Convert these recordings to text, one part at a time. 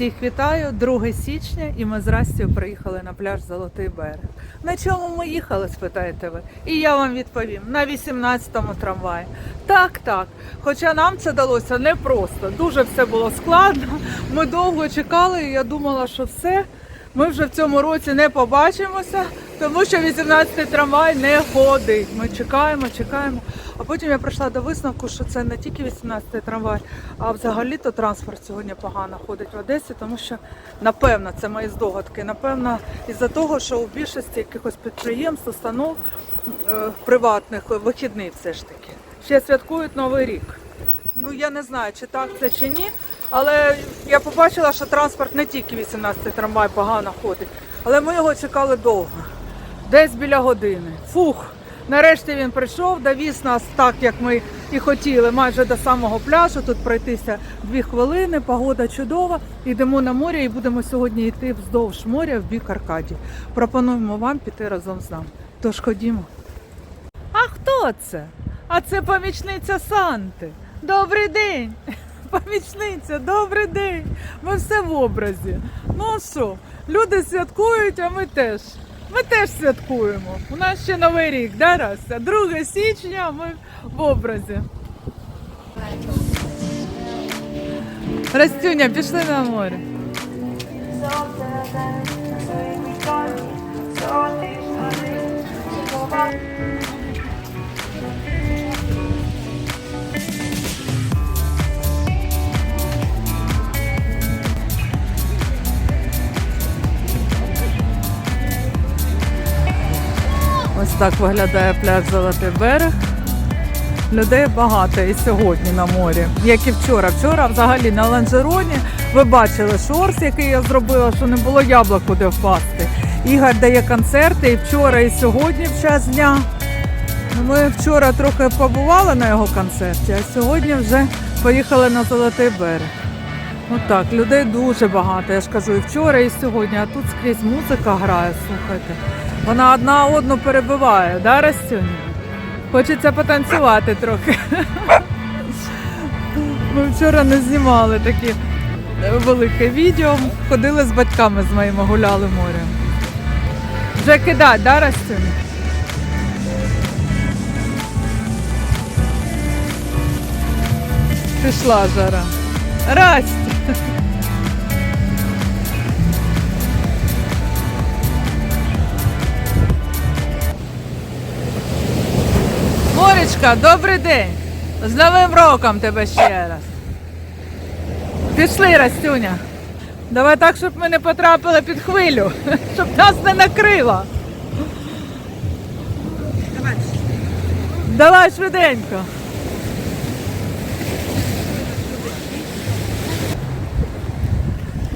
всіх вітаю! 2 січня і ми з Растю приїхали на пляж Золотий берег. На чому ми їхали, спитаєте ви? І я вам відповім: на 18-му трамваї. Так, так. Хоча нам це далося непросто. Дуже все було складно. Ми довго чекали, і я думала, що все. Ми вже в цьому році не побачимося, тому що 18-й трамвай не ходить. Ми чекаємо, чекаємо. А потім я прийшла до висновку, що це не тільки 18-й трамвай, а взагалі-то транспорт сьогодні погано ходить в Одесі, тому що, напевно, це мої здогадки. Напевно, із-за того, що у більшості якихось підприємств, установ е, приватних вихідний все ж таки. Ще святкують Новий рік. Ну я не знаю, чи так це чи ні. Але я побачила, що транспорт не тільки 18 трамвай погано ходить, але ми його чекали довго. Десь біля години. Фух. Нарешті він прийшов, довіз нас так, як ми і хотіли, майже до самого пляжу. Тут пройтися дві хвилини, погода чудова. Йдемо на море і будемо сьогодні йти вздовж моря в бік Аркадії. Пропонуємо вам піти разом з нами. Тож ходімо. А хто це? А це помічниця Санти. Добрий день! Помічниця, добрий день! Ми все в образі. Ну що, люди святкують, а ми теж. Ми теж святкуємо. У нас ще новий рік, да, Рася? 2 січня ми в образі. Растюня, пішли на море. Ось так виглядає пляж Золотий берег. Людей багато і сьогодні на морі, як і вчора. Вчора взагалі на ланжероні ви бачили шорс, який я зробила, що не було яблук куди впасти. Ігор дає концерти і вчора, і сьогодні в час дня. Ми вчора трохи побували на його концерті, а сьогодні вже поїхали на Золотий берег. Отак, людей дуже багато. Я ж кажу, і вчора, і сьогодні, а тут скрізь музика грає, слухайте. Вона одна одну перебиває, да, Растюня? Хочеться потанцювати трохи. Ми вчора не знімали такі е, велике відео. Ходили з батьками з моїми, гуляли морем. Вже кидать, да, Растюня? Пішла жара. Растя! Моречка, добрий день! З Новим роком тебе ще раз. Пішли, Растюня. Давай так, щоб ми не потрапили під хвилю, щоб нас не накрило. Давай швиденько.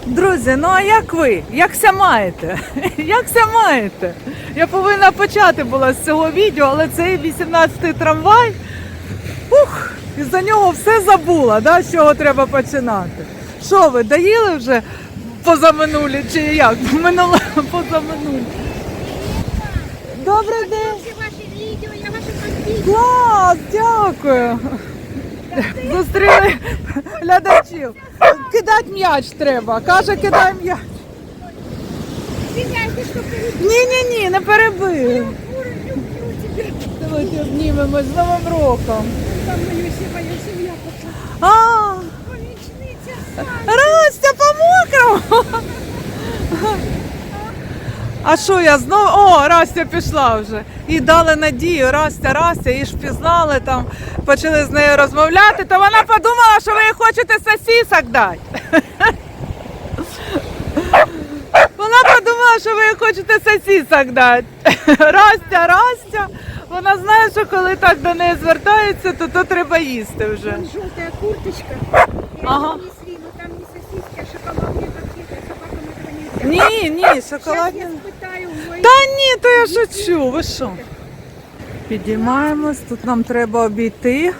Друзі, ну а як ви? Якся маєте? Якся маєте? Я повинна почати була з цього відео, але цей 18-й трамвай. Ух, із-за нього все забула, да, з чого треба починати. Що ви, доїли вже позаминулі чи як? Минуло позаминулі. Добрий день! Клас, дякую. Зустріли глядачів. Кидати м'яч треба. Каже, кидай м'яч. Перебила. Ні, не перебив. Давайте обнімемось з Новим роком. Там мою. А, Помічниця. Растя по мокрому. А що я знову? О, Растя пішла вже І дали надію, Растя, Растя, її ж впізнали там, почали з нею розмовляти, то вона подумала, що ви їй хочете сосісок дати. Вона подумала, що ви їй хочете сосісок дати. Растя, Растя. Вона знає, що коли так до неї звертаються, то то треба їсти вже. Там желтая курточка. Я Ага. ага. несли, но там не сосиски, а шоколадные конфеты. Собакам этого нельзя. Ні, ні, Сейчас шоколадні. Та ні, то я шучу, ви що? Підіймаємось, тут нам треба обійти,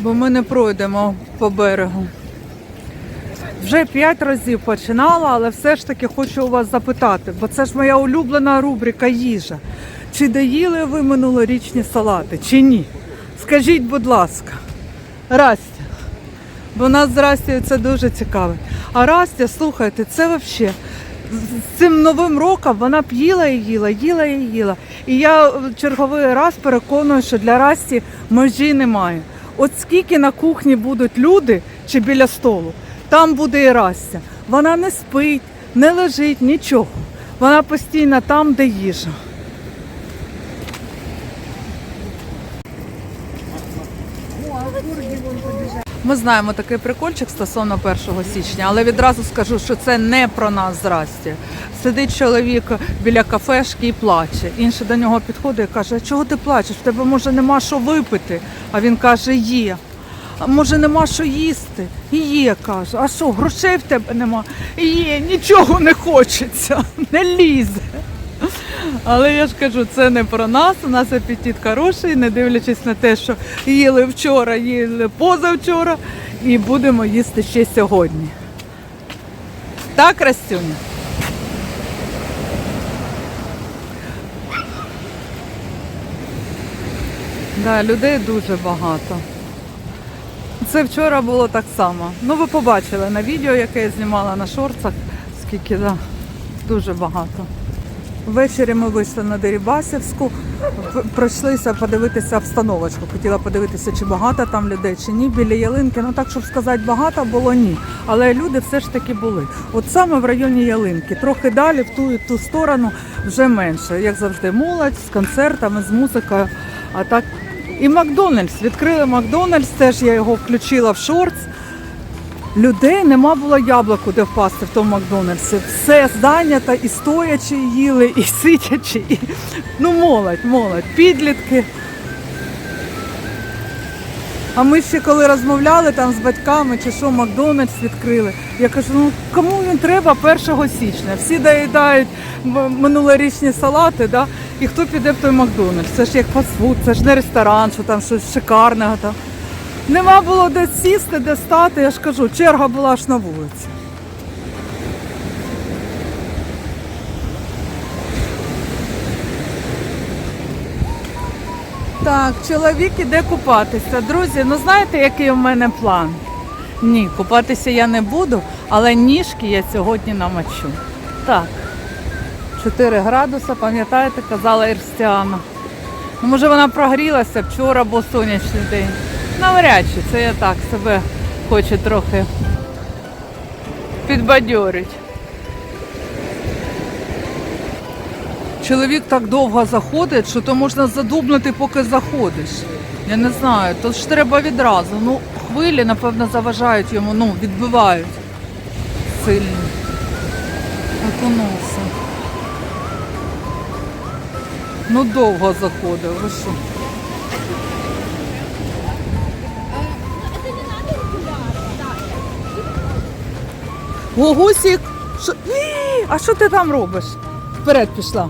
бо ми не пройдемо по берегу. Вже п'ять разів починала, але все ж таки хочу у вас запитати, бо це ж моя улюблена рубрика їжа. чи доїли ви минулорічні салати, чи ні? Скажіть, будь ласка, Растя. Бо нас з Растю це дуже цікаво. А Растя, слухайте, це взагалі з цим новим роком вона б їла і їла, їла і їла. І я черговий раз переконую, що для Расті межі немає. От скільки на кухні будуть люди чи біля столу, там буде і Растя. Вона не спить, не лежить, нічого. Вона постійно там, де їжа. Ми знаємо такий прикольчик стосовно 1 січня, але відразу скажу, що це не про нас зрасті. Сидить чоловік біля кафешки і плаче. Інший до нього підходить і каже: а чого ти плачеш? В тебе може нема що випити. А він каже, є. А може нема що їсти? Є, каже. А що, грошей в тебе нема? Є, нічого не хочеться, не лізе. Але я ж кажу, це не про нас. У нас апетит хороший, не дивлячись на те, що їли вчора, їли позавчора, і будемо їсти ще сьогодні. Так, Растюня? Да, людей дуже багато. Це вчора було так само. Ну, ви побачили на відео, яке я знімала на шорцах, скільки да, дуже багато. Ввечері ми вийшли на Дерибасівську, п- пройшлися подивитися обстановочку. Хотіла подивитися, чи багато там людей, чи ні. Біля ялинки. Ну так, щоб сказати, багато було ні. Але люди все ж таки були. От саме в районі ялинки, трохи далі, в ту і ту сторону, вже менше. Як завжди, молодь з концертами, з музикою. А так і Макдональдс. Відкрили Макдональдс, теж я його включила в шортс. Людей нема було яблуку, де впасти в тому Макдональдсі. Все зайнято, і стоячи їли, і сидячи. І... Ну, молодь, молодь, підлітки. А ми ще коли розмовляли там з батьками, чи що Макдональдс відкрили. Я кажу, ну кому він треба 1 січня? Всі доїдають минулорічні салати, да? і хто піде в той Макдональдс? Це ж як фастфуд, це ж не ресторан, що там щось шикарного там. Нема було де сісти, де стати, я ж кажу, черга була аж на вулиці. Так, чоловік іде купатися. Друзі, ну знаєте, який у мене план? Ні, купатися я не буду, але ніжки я сьогодні намочу. Так, 4 градуси, пам'ятаєте, казала Ерстіана. Ну, може вона прогрілася вчора, бо сонячний день. Навряд чи це я так себе хочу трохи підбадьорити. Чоловік так довго заходить, що то можна задубнути, поки заходиш. Я не знаю, то ж треба відразу. Ну, хвилі, напевно, заважають йому, ну, відбивають сильно. Окунувся. Ну, довго заходив, ви що? Гогусік! Ні! А що ти там робиш? Вперед пішла.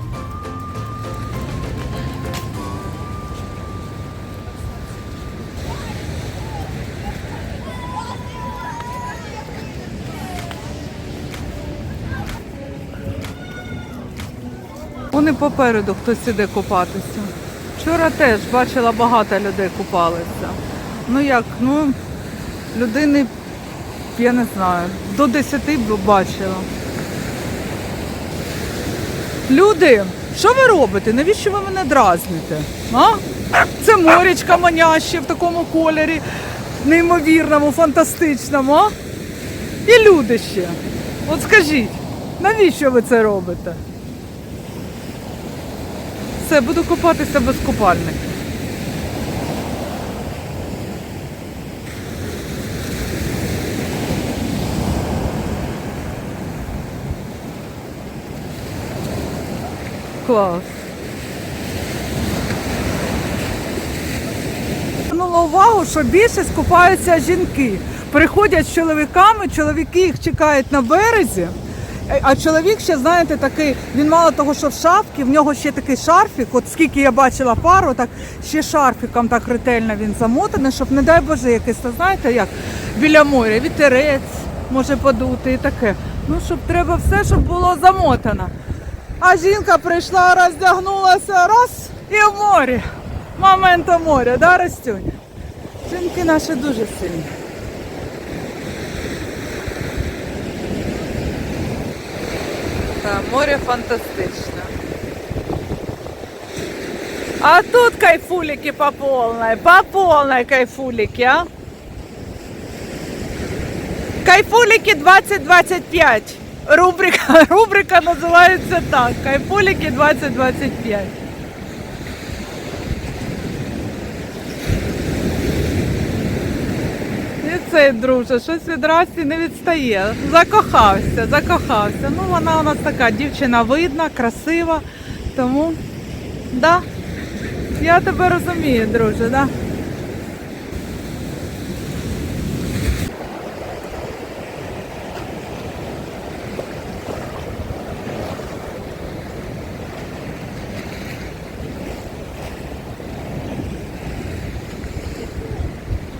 Вони попереду хтось іде купатися. Вчора теж бачила багато людей купалися. Ну як, ну людини, я не знаю, до 10 бачила. Люди, що ви робите? Навіщо ви мене дразните? А? Це морячка маняще в такому кольорі, неймовірному, фантастичному, а? І люди ще. От скажіть, навіщо ви це робите? Все, буду купатися без купальника. Клас. Звернула увагу, що більшість купаються жінки. Приходять з чоловіками, чоловіки їх чекають на березі. А чоловік ще, знаєте, такий, він мало того, що в шапці, в нього ще такий шарфік, от скільки я бачила пару, так ще шарфіком так ретельно він замотаний, щоб, не дай Боже, якийсь, знаєте, як біля моря, вітерець може подути і таке. Ну, щоб треба все, щоб було замотано. А жінка прийшла, роздягнулася раз і в морі. Моменту моря, да, Растюня? Жінки наші дуже сильні. Та, море фантастичне. А тут кайфулики по полной, по полной кайфулики, а? Кайфулики 2025. Рубрика, рубрика називається так. Кайфулики 2025. І цей друже, щось від Расті не відстає. Закохався, закохався. Ну, вона у нас така дівчина видна, красива. Тому, да, я тебе розумію, друже, да.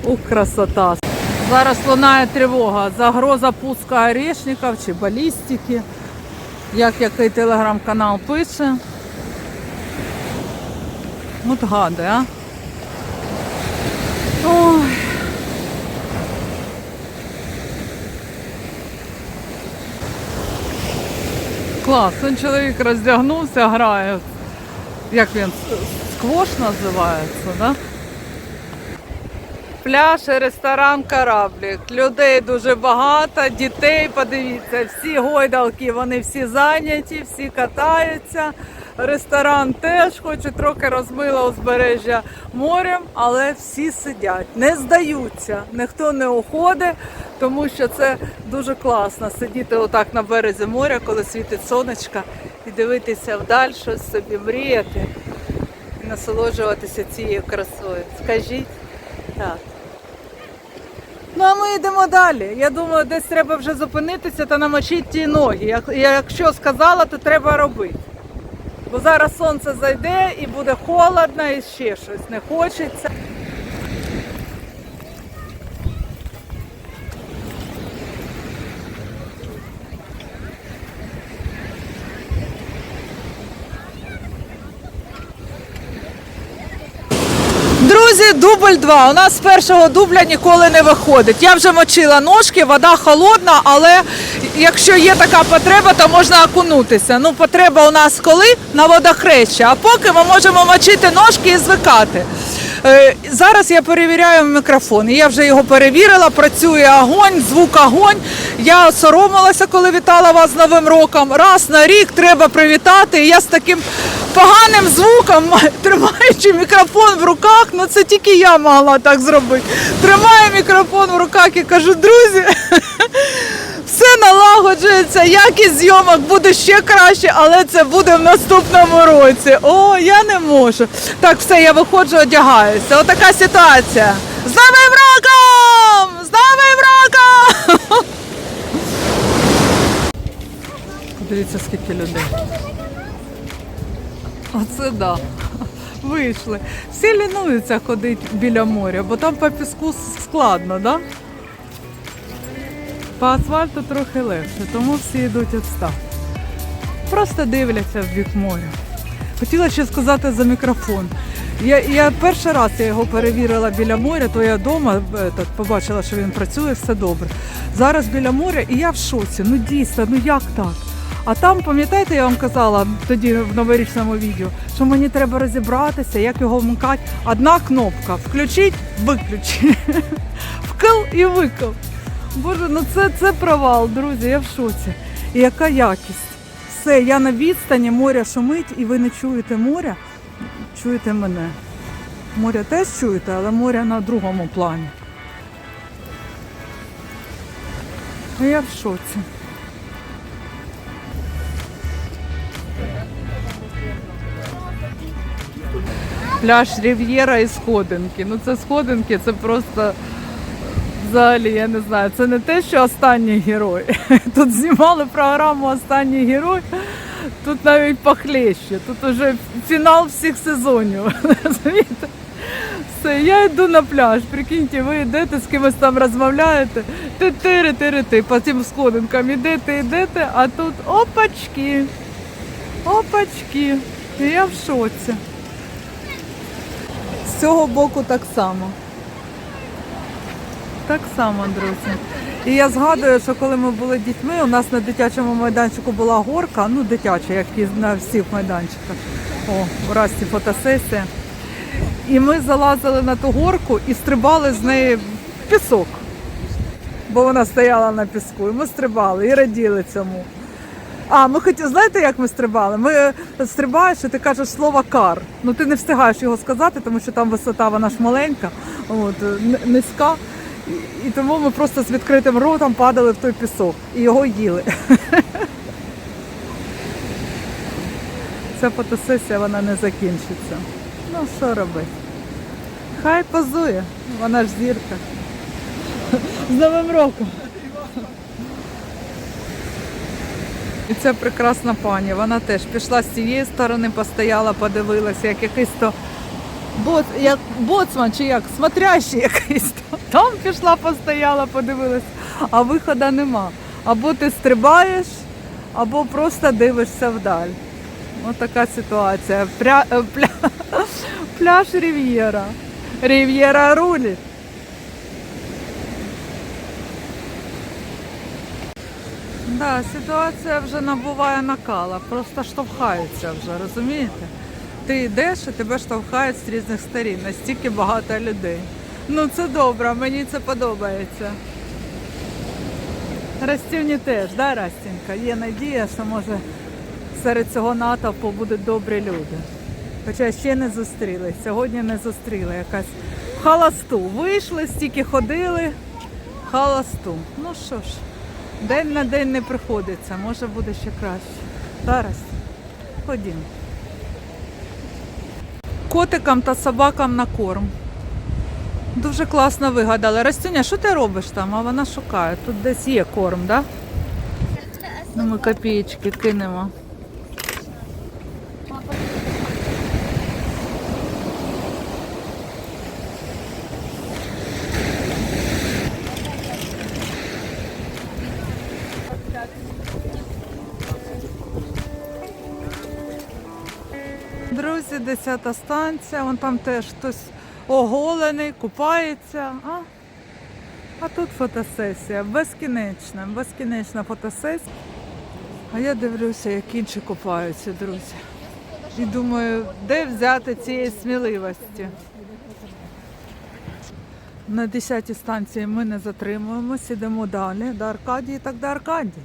Ух, красота. Зараз лунає тривога. Загроза пуска орешників чи балістики. Як який телеграм-канал пише. От гади, а? Ой. Клас, він чоловік роздягнувся, грає. Як він? Сквош називається, да? Пляж, ресторан, кораблік. Людей дуже багато, дітей, подивіться, всі гойдалки, вони всі зайняті, всі катаються. Ресторан теж, хоч і трохи розмило узбережжя морем, але всі сидять, не здаються, ніхто не уходить, тому що це дуже класно сидіти отак на березі моря, коли світить сонечко, і дивитися вдаль, щось собі мріяти і насолоджуватися цією красою. Скажіть. Так. Ну а ми йдемо далі. Я думаю, десь треба вже зупинитися та намочити ті ноги. Якщо сказала, то треба робити. Бо зараз сонце зайде і буде холодно, і ще щось не хочеться. Друзі, дубль 2. У нас з першого дубля ніколи не виходить. Я вже мочила ножки, вода холодна, але якщо є така потреба, то можна окунутися. Ну, потреба у нас коли на водохреща, а поки ми можемо мочити ножки і звикати. Е, Зараз я перевіряю мікрофон. Я вже його перевірила, працює огонь, звук огонь. Я соромилася, коли вітала вас з Новим роком. Раз на рік треба привітати. Я з таким поганим звуком, тримаючи мікрофон в руках, ну це тільки я могла так зробити. Тримаю мікрофон в руках і кажу, друзі. Все налагоджується, якість зйомок буде ще краще, але це буде в наступному році. О, я не можу. Так, все, я виходжу, одягаюся. Отака ситуація. З Новим роком! З Новим роком! Подивіться, скільки людей. Оце да. Вийшли. Всі лінуються ходити біля моря, бо там по піску складно, да? По асфальту трохи легше, тому всі йдуть відстав. Просто дивляться в бік моря. Хотіла ще сказати за мікрофон. Я, я перший раз я його перевірила біля моря, то я вдома так, побачила, що він працює, все добре. Зараз біля моря і я в шоці. Ну дійсно, ну як так? А там, пам'ятаєте, я вам казала тоді в новорічному відео, що мені треба розібратися, як його вмикати. Одна кнопка включить, виключить. Вкл і викл. Боже, ну це, це провал, друзі, я в шоці. І яка якість? Все, я на відстані, моря шумить, і ви не чуєте моря, чуєте мене. Моря теж чуєте, але моря на другому плані. А я в шоці. Пляж Рів'єра і сходинки. Ну це сходинки, це просто взагалі, я не знаю, це не те, що останній герой. Тут знімали програму Останній герой. Тут навіть похлеще. Тут уже фінал всіх сезонів. Все, я йду на пляж. Прикиньте, ви йдете, з кимось там розмовляєте, ти тири тири ти по цим сходинкам ідете, йдете, а тут опачки. Опачки. Я в шоці. З цього боку так само. Так само, друзі. І я згадую, що коли ми були дітьми, у нас на дитячому майданчику була горка, ну дитяча, як і на всіх майданчиках. О, у Расті фотосесія. І ми залазили на ту горку і стрибали з неї в пісок. Бо вона стояла на піску. І ми стрибали і раділи цьому. А, ми хотіли, знаєте, як ми стрибали? Ми стрибаєш, і ти кажеш слово кар. Ну ти не встигаєш його сказати, тому що там висота вона ж маленька, от, низька. І, тому ми просто з відкритим ротом падали в той пісок і його їли. Ця фотосесія вона не закінчиться. Ну, що робити? Хай позує, вона ж зірка. З Новим роком! І це прекрасна пані. Вона теж пішла з цієї сторони, постояла, подивилася, як якийсь то боц, як боцман чи як смотрящий якийсь то. Там пішла, постояла, подивилася, а виходу нема. Або ти стрибаєш, або просто дивишся вдаль. Ось така ситуація. Пря, е, пля, пляж Рів'єра. Рів'єра рулить. Да, ситуація вже набуває накала, просто штовхаються вже, розумієте? Ти йдеш і тебе штовхають з різних сторін, настільки багато людей. Ну це добре, мені це подобається. Растівні теж, да, Растінка? Є надія, що може серед цього натовпу будуть добрі люди. Хоча ще не зустріли. Сьогодні не зустріли якась халасту. Вийшли, стільки ходили, халасту. Ну що ж. День на день не приходиться, може буде ще краще. Зараз ходімо. Котикам та собакам на корм. Дуже класно вигадали. Растюня, що ти робиш там? А вона шукає. Тут десь є корм, так? Да? Ну, ми копієчки кинемо. Друзі, 10 станція, вон там теж хтось оголений, купається. А, а тут фотосесія. Безкінечна, безкінечна фотосесія. А я дивлюся, як інші купаються, друзі. І думаю, де взяти цієї сміливості. На 10 станції ми не затримуємося, йдемо далі. До Аркадії, так до Аркадії.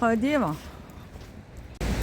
Ходімо.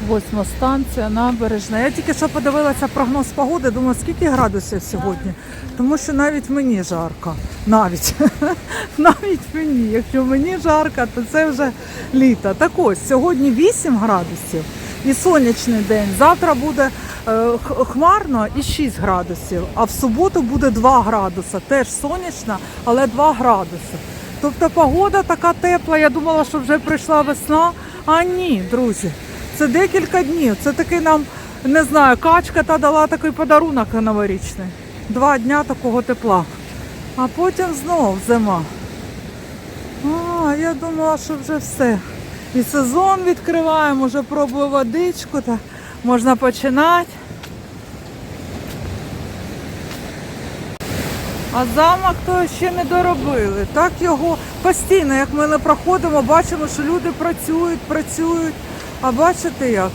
Восьма станція, набережна. Я тільки що подивилася прогноз погоди, думаю, скільки градусів сьогодні. Тому що навіть мені жарко. Навіть. навіть мені. Якщо мені жарко, то це вже літо. Так ось, сьогодні 8 градусів і сонячний день. Завтра буде е, хмарно і 6 градусів, а в суботу буде 2 градуси. Теж сонячно, але 2 градуси. Тобто погода така тепла. Я думала, що вже прийшла весна. А ні, друзі. Це декілька днів. Це такий нам, не знаю, качка та дала такий подарунок новорічний. Два дня такого тепла. А потім знов зима. А, я думала, що вже все. І сезон відкриваємо, вже пробую водичку, та можна починати. А замок то ще не доробили. Так його постійно, як ми не проходимо, бачимо, що люди працюють, працюють. А бачите як?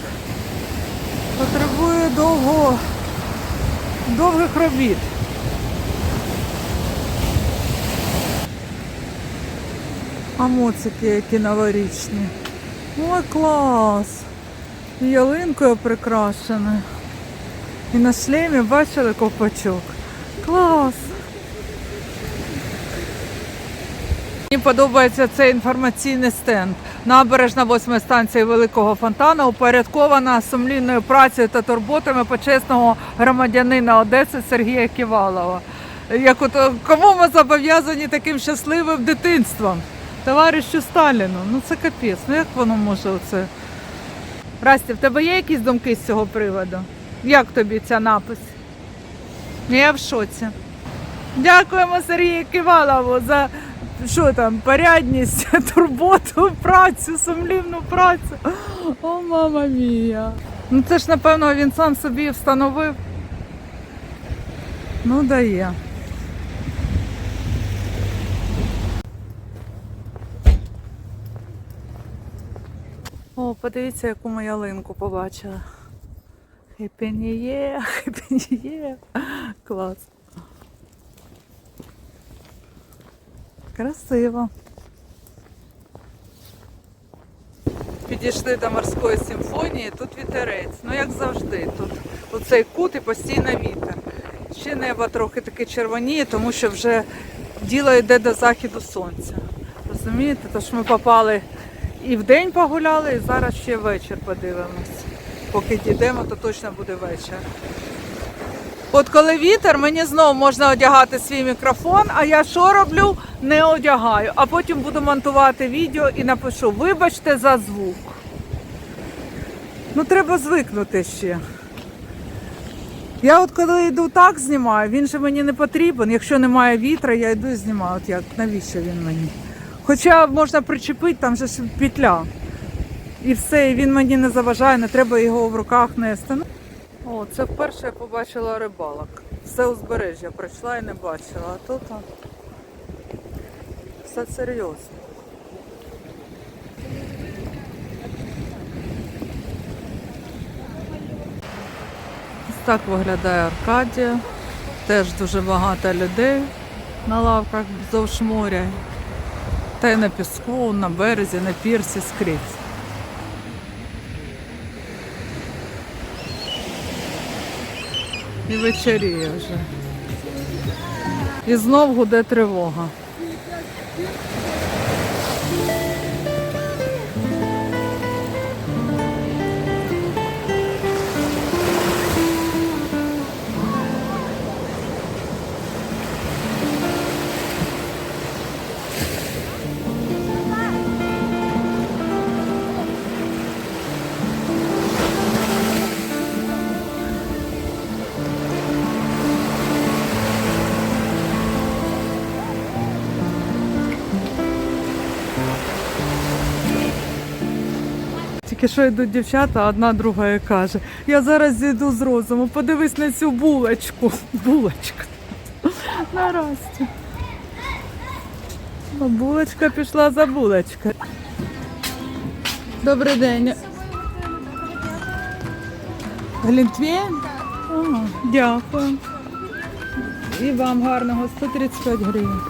Потребує довго, довгих робіт. А моцики які новорічні. Ой, клас! І ялинкою прикрашене. І на шлемі бачили ковпачок. Клас! Мені подобається цей інформаційний стенд. Набережна 8 станції Великого Фонтана упорядкована сумлінною працею та турботами почесного громадянина Одеси Сергія Ківалова. Як от, кому ми зобов'язані таким щасливим дитинством? Товаришу Сталіну. Ну це капець. Ну як воно може оце? Расті, в тебе є якісь думки з цього приводу? Як тобі ця напис? Я в шоці. Дякуємо Сергію Кивалову за що там, порядність, турботу, працю, сумлівну працю. О, мама мія. Ну це ж напевно він сам собі встановив. Ну дає. О, подивіться, яку ми ялинку побачила. New Year. Клас. Красиво. Підійшли до морської симфонії, тут вітерець. Ну як завжди, тут оцей кут і постійно вітер. Ще небо трохи таке червоніє, тому що вже діло йде до західу сонця. Розумієте? Тож ми попали і в день погуляли, і зараз ще вечір подивимось. Поки дійдемо, то точно буде вечір. От коли вітер, мені знову можна одягати свій мікрофон, а я що роблю? Не одягаю. А потім буду монтувати відео і напишу: вибачте за звук. Ну, треба звикнути ще. Я от коли йду так знімаю, він же мені не потрібен. Якщо немає вітра, я йду і знімаю. От як, навіщо він мені? Хоча можна причепити, там же ж петля. І все, і він мені не заважає, не треба його в руках нести. Ну, О, це вперше я побачила рибалок. Все узбережжя пройшла і не бачила. А тут все серйозно. Так виглядає Аркадія. Теж дуже багато людей на лавках вздовж моря. Та й на піску, на березі, на пірсі скрізь. І вечеріє вже. І знов гуде тривога. Тільки що йдуть дівчата, одна друга і каже, я зараз зійду з розуму, подивись на цю булочку. Булочка. Нарасті. Булочка пішла за булочкою. Добрий день. Глінтвейн? О, дякую. І вам гарного 135 гривень.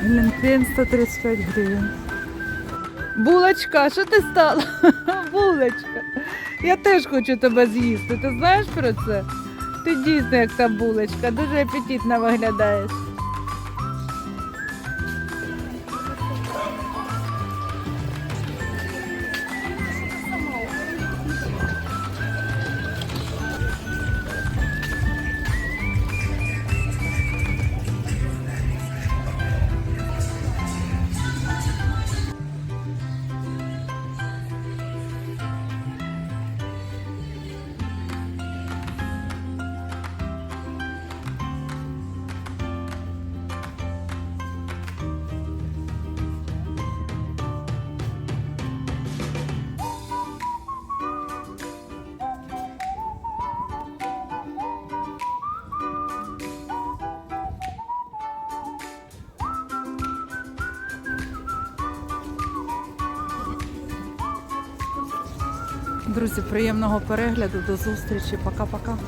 Глінтвейн 135 гривень. Булочка, що ти стала? Булочка. Я теж хочу тебе з'їсти. Ти знаєш про це? Ти дійсно як та булочка, дуже апетитно виглядаєш. Друзі, приємного перегляду, до зустрічі. Пока-пока.